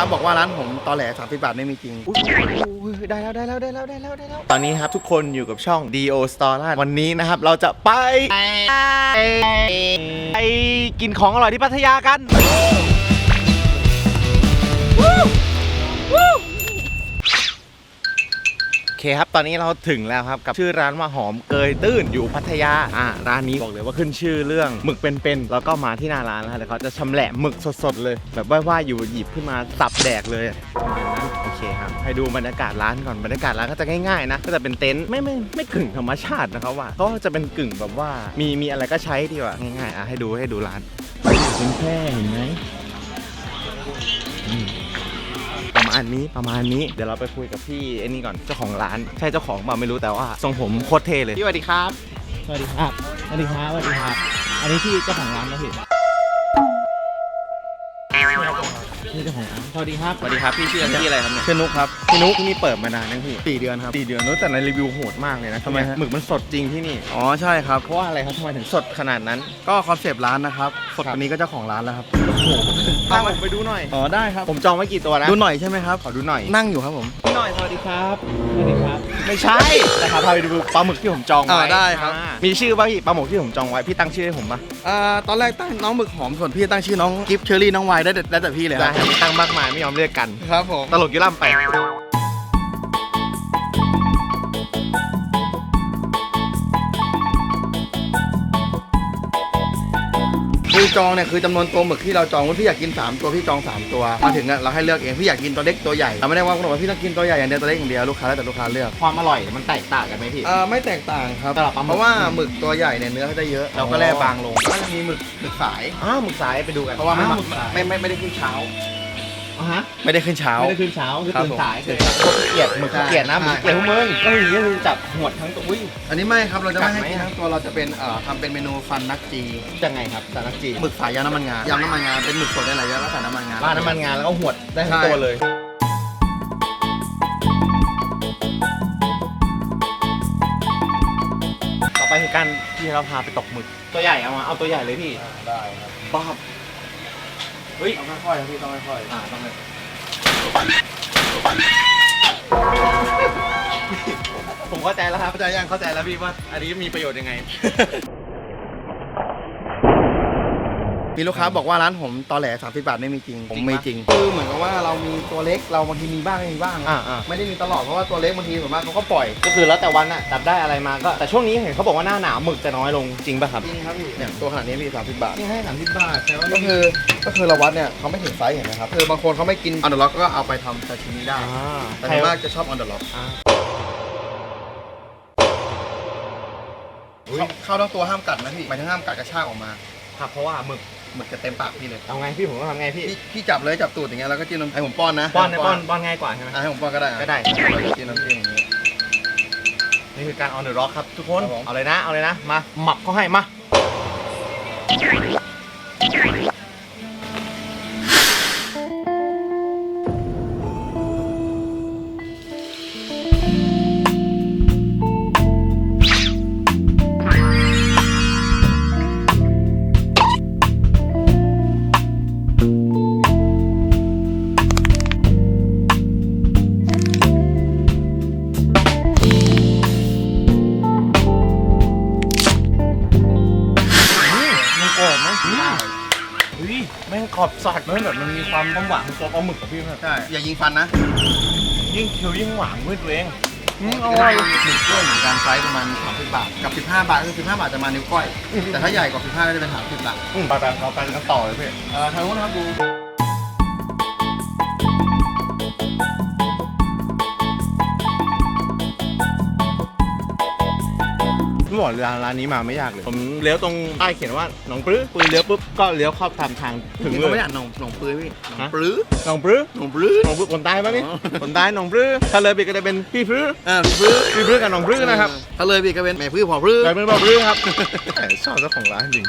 ค้าบอกว่าร้านผมตอแหล30บาทไม่มีจริงอุ๊ยได้แล้วได้แล้วได้แล้วได้แล้วได้แล้วตอนนี้ครับทุกคนอยู่กับช่อง Do Store ล่าวันนี้นะครับ เราจะไปไปกินของอร่อยที่พัทยากันโเคครับ ตอนนี้เราถึงแล้วครับกับชื่อร้านว่าหอมเกยตื้นอยู่พัทยา อ่าร้านนี้บอกเลยว่าขึ้นชื่อเรื่องหมึกเป็นๆแล้วก็มาที่หน้าร้านแล้วเดี๋ยวเขาจะชำแหละหมึกสดๆเลย แบบว่าๆอยู่หยิบขึ้นมาสับแดกเลยโอเคครับให้ดูบรรยากาศร้านก่อนบรรยากาศร้านก็จะง่ายๆนะก็จะเป็นเต็นท์ไม่ไม่ไม่กึ่งธรรมชาตินะครับว่าก็จะเป็นกึ่งแบบว่ามีมีอะไรก็ใช้ดีกว่าง่ายๆอะให้ดูให้ดูร้านเป็นแค่เห็นไหม มาณนี้ประมาณนี้ เดี๋ยวเราไปคุยกับพี่ไอ้นี่ก่อนเจ้าของร้าน ใช่เจ้าของเปล่าไม่รู้แต่ว่าทรงผมโคตรเท่เลยพี่สวัสดีครับ สวัสดีครับ สวัสดีครับ สวัสดีครับ อันนี้พี่เจ้าของร้านนะพี่ สวัสดีครับ สวัสดีครับ พี่ชื่อพี่อะไรครับเนี่ยชื่อนุกครับพี่นุ๊กที่นี่เปิดมานานยังพี่สี่เดือนครับสี่เดือนนู้นแต่ในรีวิวโหดมากเลยนะทำไมฮะหมึกมันสดจริงที่นี่อ๋อใช่ครับเพราะว่าอะไรครับทำไมถึงสดขนาดนั้น ก็คอนเซปต์ร้านนะครับสดครับกว่านี้ก็เจ้าของร้านแล้วครับพาผมไปดูหน่อยอ๋อได้ครับผมจองไว้กี่ตัวนะดูหน่อยใช่ไหมครับขอดูหน่อยนั่งอยู่ครับผมพี่หน่อยสวัสดีครับสวัสดีครับไม่ใช่แต่พาพาไปดูปลาหมึกที่ผมจองไว้อ่าได้ครับอ่ามีชื่อป่ะพี่ปลาหมึกที่ผมจองไว้พี่ตั้งชื่อให้ผมป่ะอ่าตอนแรกตั้งน้องหมึกหอมส่วนพี่ตั้งชื่อน้องกิฟต์เชอรี่น้องวายได้แต่ได้แต่พี่เลยคได้รับครับตั้งมากมายไม่ยอมเรียกกัน ครับผม ตลกอยุ่ล่ำไป คือจองเนี่ยคือจำนวนตัวหมึกที่เราจองว่าพี่อยากกิน 3 ตัวพี่จอง 3 ตัวมาถึงอะเราให้เลือกเองพี่อยากกินตัวเล็กตัวใหญ่เราไม่ได้ว่ากำหนดว่าพี่ต้องกินตัวใหญ่อย่างเดียวตัวเล็กอย่างเดียวลูกค้าแล้วแต่ลูกค้าเลือกความอร่อยมันแตกต่างกันไหมพี่ เอ่อไม่แตกต่างครับ สำหรับปลาหมึก เพราะว่าหมึกตัวใหญ่เนี่ยเนื้อเขาจะเยอะเราก็แล่บางลงอ๋อก็จะมีหมึกหมึกสายอ้าวหมึกสายไปดูกันเพราะว่าไม่อ้หมึกไม่ไม่ไม่ได้ขึ้นเช้า อะฮะไม่ได้ขึ้นเช้า ไม่ได้ขึ้นเช้าคือครับตื่นผมสายเกลียดหมึกเกลียดนะหมึกเกลียดพวกมึงก็อย่างนี้คือจับหวดทั้งตัวอุ้ย อันนี้ไม่ครับ เราจะไม่ให้กัดไหมกินอะทั้งตัว เราจะเป็นเอ่อทำเป็นเมนูฟันนักจียังไงครับสารจีหมึกสายยำน้ำมันงายำน้ำมันงาเป็นหมึกสดได้หลายอย่างแล้วใส่น้ำมันงา ราดน้ำมันงานแล้วก็หวดได้ทั้งใช่ตัวเลยต่อไปคือการที่เราพาไปตกหมึกตัวใหญ่เอามาเอาตัวใหญ่เลยพี่ได้ครับบ้าบ เฮ้ย ต้องค่อยๆครับพี่ต้องค่อยอ่าต้องเลยผมเข้าใจแล้วครับๆเข้าใจยังเข้าใจแล้วพี่ว่า อันนี้มีประโยชน์ยังไง มีลูกค้าบอกว่าร้านผมตอแหล30บาทไม่มีจริง ผมจริงปะมีจริง คือเหมือนกับว่าเรามีตัวเล็กเราบางทีมีบ้างไม่มีบ้างอ่าอ่า ไม่ได้มีตลอดเพราะว่าตัวเล็กบางทีส่วนมากเขาก็ปล่อยก็คือแล้วแต่วันอะจับได้อะไรมาก็แต่ช่วงนี้เห็นเขาบอกว่าหน้าหนาวหมึกจะน้อยลงจริงป่ะครับจริงครับพี่เนี่ยตัวขนาดนี้พี่30บาท นี่ให้สามสิบบาทแต่ว่าก็คือก็คือเราวัดเนี่ยเขาไม่ถึงไซส์เห็นไหมครับคือบางคนเขาไม่กินอันเดอร์ล็อกก็เอาไปทำซาชิมิได้ แต่ส่วนมากจะชอบอันเดอร์ล็อกอ่า เข้าทั้งตัวห้ามกัดนะพี่หมายถึงห้ามกัดกระชากออกมา ครับเพราะว่าหมึก หมึกจะเต็มปากพี่เลยเอาไงพี่ผมต้องทำไงพี่พี่พี่จับเลยจับตูดอย่างเงี้ยแล้วก็จิ้มน้ำให้ผมป้อนนะป้อนนะป้อนป้อนง่ายกว่าใช่ไหม อะให้ผมป้อนก็ได้อะก็ได้ จิ้มน้ำจิ้มอย่างนี้ นี่คือการ on the rock ครับทุกคน ครับผม เอาเลยนะ เอาเลยนะ มา หมับเขาให้มา อบสัตว์มันแบบมันมีความหวานของตัวปลาหมึกกับพี่เพื่อนใช่ อย่ายิงฟันนะยิ่งเคี้ยวยิ่งหวานมืดตัวเองอืมอร่อยหนึ่งกล้วยเหมือนกันไซส์ประมาณ30บาท กับ 15 บาทคือ15 บาทจะมานิ้วก้อย แต่ถ้าใหญ่กว่า 15 ก็จะเป็น30บาทอืมไปแบบเราไปกันต่อเลยพี่เอ่อทางนู้นนะครับดู บอกร้านร้านนี้มาไม่ยากเลย ผมเลี้ยวตรงป้ายเขียนว่าหนองปลื้อปืนเลี้ยวปุ๊บก็เลี้ยวเข้าตามทางถึงถึงเลเขาไม่ยอ่านหนองหนองปลื้อพี่หนองฮะปลื้อหนองปลื้อหนองปลื้อ หนองปลื้อคนใต้ปะนี่อ๋อ คนใต้หนองปลื้อถ้าเลยไปก็จะเป็นพี่ปลื้ออ่าปลื้อพี่ปลื้อกับหนองปลื้อนะครับถ้าเลยพี่ก็เป็นแม่ปลื้อพอปลื้อกลายเป็นบอกปลื้อครับแต่ชอบเจ้าของร้านจริง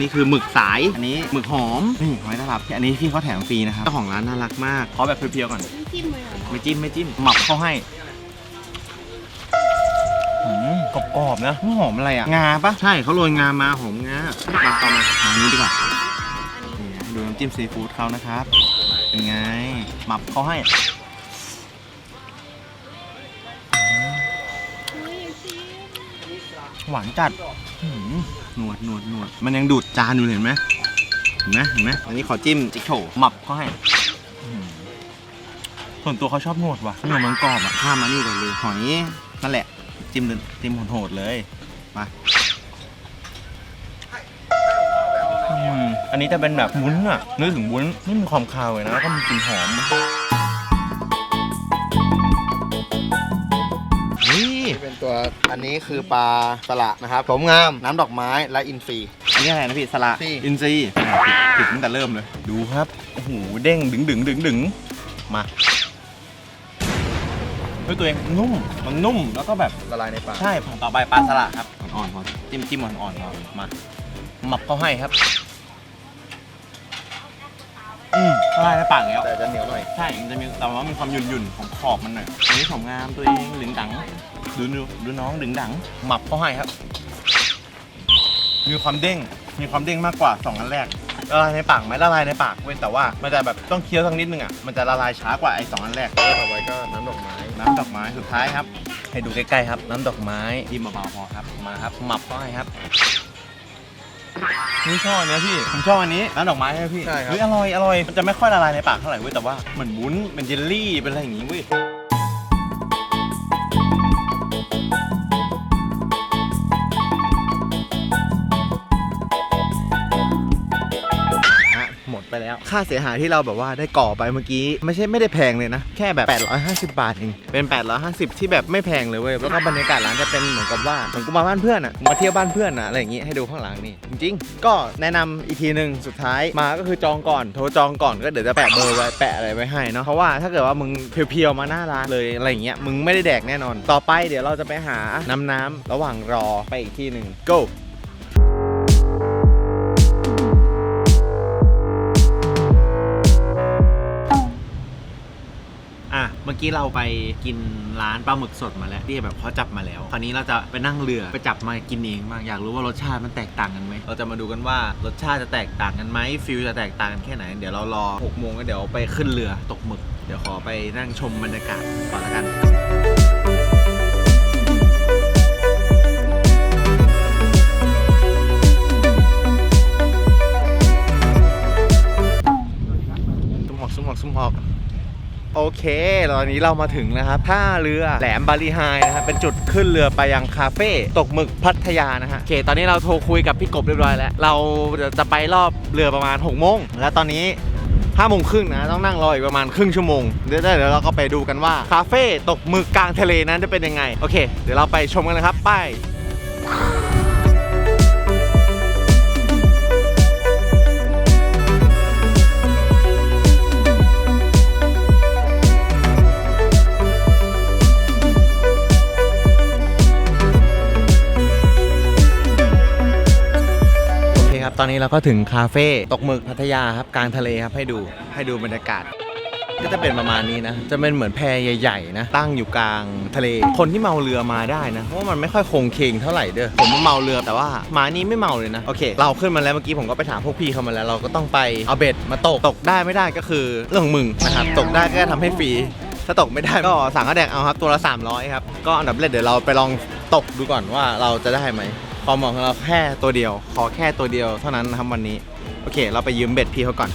นะอันนี้คือหมึกสาย อันนี้หมึกหอม นี่หอยตลับอันนี้พี่เขาแถมฟรีนะครับเจ้าของร้านน่ารักมากขอแบบเพียวๆก่อนจิ้มเลยเหรอไม่จิ้มไม่จิ้มหมับเข้าให้อืมกรอบๆนะหอมอะไรอะ งาปะใช่เขาโรยงามาหอมงามาต่อมาทางนี้ดีกว่านี่ไงดูน้ำจิ้มซีฟู้ดเขานะครับ เป็นไง หมับเขาให้หวานจัดหืม หนวดหนวดหนวดมันยังดูดจานอยู่เลยเห็นไหมเห็นไหมเห็นไหมอันนี้ขอจิ้มจิ๊กโฉหมับเขาให้อื้อหือส่วนตัวเขาชอบหนวดว่ะหนวดมันกรอบอะข้ามมานี่ก่อนเลยหอยนั่นแหละ จิ้มเลยจิ้มโหดๆเลยมาอืมอันนี้จะเป็นแบบวุ้นอะนึกถึงวุ้นไม่มีความคาวเลยนะแล้วก็มีกลิ่นหอมนี่ที่ เป็นตัวอันนี้คือปลาสละนะครับสมงามน้ำดอกไม้และอินทรี อันนี้อะไรนะพี่สละซี่อินซีย์อ่าผิดผิดตั้งแต่เริ่มเลย ดูครับโอ้โหเด้งดึงดึงดึงดึงมาด้วยตัวเองนุ่มมันนุ่มแล้วก็แบบละลายในปาก ใช่ผมต่อไปปลาสละครับอ่อนๆพอจิ้มจิ้มอ่อนๆพอมาหมับเขาให้ครับอืม ละลายในปากแล้ว แต่จะเหนียวหน่อย ใช่ มันจะมีแต่ว่ามีความหยุ่นหยุ่นๆของขอบมันหน่อยอันนี้ของงามตัวเองดึงดัง ดูดูดูน้องดึงดัง หมับเขาให้ครับ มีความเด้ง มีความเด้งมากกว่าสองอันแรก ละลายในปากไหมละลายในปากเว้ยแต่ว่ามันจะแบบต้องเคี้ยวสักนิดนึงอะ มันจะละลายช้ากว่าไอ้สองอันแรก แล้วต่อไปก็น้ำดอกไม้ น้ำดอกไม้สุดท้ายครับ ให้ดูใกล้ๆครับ น้ำดอกไม้ยิ้มเบาๆพอครับ มาครับ หมับเข้าให้ครับ นี่ชอบอันเนี้ยพี่ผมชอบอันนี้น้ำดอกไม้ใช่ไหมพี่ใช่ครับ เฮ้ยอร่อยอร่อยมันจะไม่ค่อยละลายในปากเท่าไหร่เว้ยแต่ว่าเหมือนวุ้นเป็นเยลลี่เป็นอะไรอย่างงี้เว้ย ค่าเสียหายที่เราแบบว่าได้ก่อไปเมื่อกี้ ไม่ใช่ไม่ได้แพงเลยนะ แค่แบบ 850 บาทเอง เป็น 850 ที่แบบไม่แพงเลยเว้ย แล้วก็บรรยากาศร้านจะเป็นเหมือนกับว่าเหมือนกูมาบ้านเพื่อนอะมาเที่ยวบ้านเพื่อนอะอะไรอย่างงี้ให้ดูข้างหลังนี่ จริง ๆ ก็แนะนำอีกทีหนึ่งสุดท้ายมาก็คือจองก่อน โทรจองก่อนก็เดี๋ยวจะแปะเบอร์ไว้แปะอะไรไว้ให้เนาะ เพราะว่าถ้าเกิดว่ามึงเพียวๆมาหน้าร้านเลยอะไรอย่างเงี้ย มึงไม่ได้แดกแน่นอน ต่อไปเดี๋ยวเราจะไปหาน้ำน้ำระหว่างรอไปอีกที่หนึ่ง go อะเมื่อกี้เราไปกินร้านปลาหมึกสดมาแล้วที่แบบเขาจับมาแล้ว คราวนี้เราจะไปนั่งเรือไปจับมากินเองบ้างอยากรู้ว่ารสชาติมันแตกต่างกันไหมเราจะมาดูกันว่ารสชาติจะแตกต่างกันไหมฟิลจะแตกต่างกันแค่ไหนเดี๋ยวเรารอ6โมงก็เดี๋ยวไปขึ้นเรือตกหมึก เดี๋ยวขอไปนั่งชมบรรยากาศก่อนละกัน โอเค ตอนนี้เรามาถึงนะครับท่าเรือแหลมบาลีไฮนะครับเป็นจุดขึ้นเรือไปยังคาเฟ่ตกหมึกพัทยานะฮะ โอเค ตอนนี้เราโทรคุยกับพี่กบเรียบร้อยแล้ว เราจะไปรอบเรือประมาณ6โมง แล้วตอนนี้5โมงครึ่งนะ ต้องนั่งรออีกประมาณครึ่งชั่วโมง เดี๋ยวเดี๋ยวเราก็ไปดูกันว่าคาเฟ่ตกหมึกกลางทะเลนั้นจะเป็นยังไง โอเค เดี๋ยวเราไปชมกันเลยครับ ไป ตอนนี้เราก็ถึงคาเฟ่ตกหมึกพัทยาครับกลางทะเลครับให้ดูให้ดูบรรยากาศ ก็จะเป็นประมาณนี้นะ จะเป็นเหมือนแพใหญ่ๆนะ ตั้งอยู่กลางทะเล คนที่เมาเรือมาได้นะ เพราะว่ามันไม่ค่อยคงเคงเท่าไหร่เด้อ ผมเมาเรือแต่ว่ามานี้ไม่เมาเลยนะ โอเค เราขึ้นมาแล้วเมื่อกี้ผมก็ไปถามพวกพี่เขามาแล้ว เราก็ต้องไปเอาเบ็ดมาตก ตกได้ไม่ได้ก็คือเรื่องของมึงนะครับ ตกได้ก็ทำให้ฟรี ถ้าตกไม่ได้ก็สั่งข้าวแดกเอาครับ ตัวละ300ครับ ก็อันดับแรกเดี๋ยวเราไปลองตกดูก่อนว่าเราจะได้ไหม ความหวังของเราแค่ตัวเดียว ขอแค่ตัวเดียวเท่านั้นนะครับวันนี้ โอเค เราไปยืมเบ็ดพี่เขาก่อน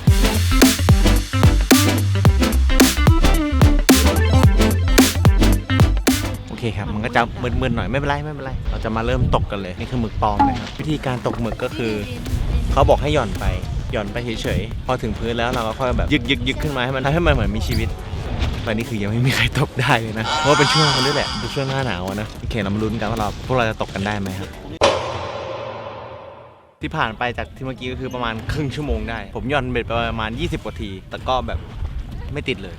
โอเคครับ มันก็จะมึนๆหน่อยไม่เป็นไรไม่เป็นไร เราจะมาเริ่มตกกันเลย นี่คือหมึกปลอมนะครับ วิธีการตกหมึกก็คือ เขาบอกให้หย่อนไป หย่อนไปเฉยๆ พอถึงพื้นแล้วเราก็ค่อยแบบยึกยึกยึกขึ้นมาให้มันทำให้มันเหมือนมีชีวิตตอนนี้คือยังไม่มีใครตกได้เลยนะ เพราะเป็นช่วงมันด้วยแหละ เป็นช่วงหน้าหนาวนะ โอเคเรามาลุ้นกันว่าเราพวกเราจะตกกันได้ไหมครับ ที่ผ่านไปจากที่เมื่อกี้ก็คือประมาณครึ่งชั่วโมงได้ ผมย่อนเบ็ดไปประมาณ 20 กว่าที แต่ก็แบบไม่ติดเลย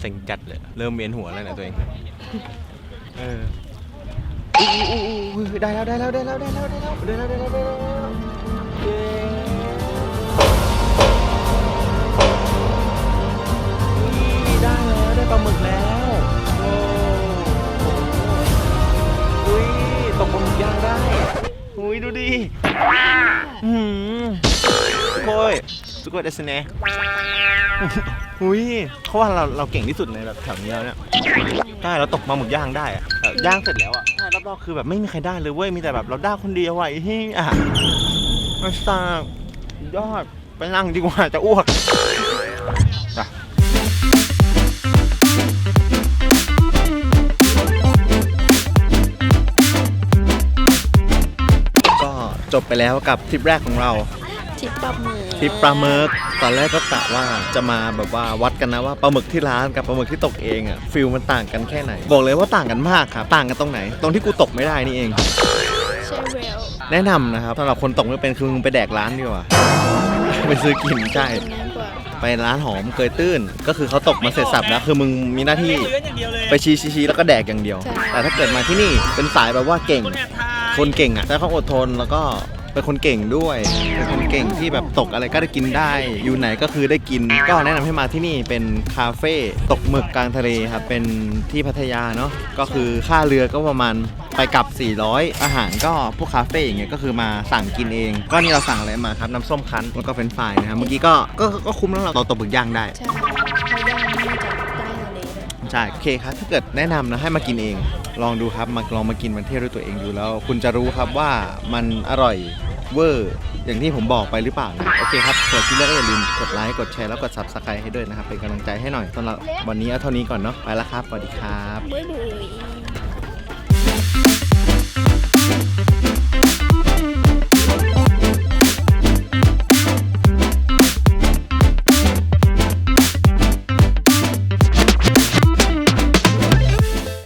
เซ็งจัดเลย เริ่มเวียนหัวแล้วนี่ยตัวเอง เออได้แล้วได้แล้วได้แล้วได้แล้วได้แล้วได้แล้วได้แล้วได้แล้วได้แล้วได้ปลาหมึกแล้ว ดูดิอืมสุโคยสุโคยเดสเน่หุยเขาว่าเราเราเก่งที่สุดในแบบแถวนี้แล้วเนี่ยใช่เราตกมาหมึกย่างได้อะแบบย่างเสร็จแล้วอะใช่รอบๆคือแบบไม่มีใครได้เลยเว้ยมีแต่แบบเราได้คนเดียวอะไอ้เหี้ยมาสร้างยอดไปนั่งดีกว่าจะอ้วก จบไปแล้วกับทริปแรกของเราทริปปลาหมึกทริปปลาหมึกตอนแรกก็กะว่าจะมาแบบว่าวัดกันนะว่าปลาหมึกที่ร้านกับปลาหมึกที่ตกเองอะฟิลมันต่างกันแค่ไหน บอกเลยว่าต่างกันมากครับต่างกันตรงไหน ตรงที่กูตกไม่ได้นี่เองเชเวลแนะนำนะครับสำหรับคนตกไม่เป็นคือมึงไปแดกร้านดีกว่าไปซื้อกินใช่ กินง่ายกว่าไปร้านหอมเกยตื้น ก็คือเขาตกมาเสร็จสับแล้วคือมึงมีหน้าที่ไปชี้ชี้ชี้แล้วก็แดกอย่างเดียวใช่แต่ถ้าเกิดมาที่นี่เป็นสายแบบว่าเก่ง คน คนเก่งอะใช้ความอดทนแล้วก็เป็นคนเก่งด้วย เป็นคนเก่งที่แบบตกอะไรก็ได้กินได้ อยู่ไหนก็คือได้กิน ก็แนะนำให้มาที่นี่เป็นคาเฟ่ตกหมึกกลางทะเลครับ เป็นที่พัทยาเนาะ ก็คือค่าเรือก็ประมาณไปกลับ 400 อาหารก็พวกคาเฟ่อย่างเงี้ยก็คือมาสั่งกินเอง ก็นี่เราสั่งอะไรมาครับ น้ำส้มคั้นแล้วก็เฟรนฟรายนะครับ เมื่อกี้ก็ก็ก็คุ้มแล้วเราตกหมึกย่างได้ ใช่เขาย่าง ใช่โอเคครับถ้าเกิดแนะนำนะให้มากินเอง ลองดูครับมาลองมากินมันเที่ยวด้วยตัวเองดูแล้ว คุณจะรู้ครับว่ามันอร่อยเวอร์อย่างที่ผมบอกไปหรือเปล่านะโอเคครับเกิดที่เลือกก็อย่าลืมกดไลค์กดแชร์แล้วกด subscribe ให้ด้วยนะครับเป็นกำลังใจให้หน่อยสำหรับวันนี้เอาเท่านี้ก่อนเนาะไปแล้วครับสวัสดีครับเบื่อเลย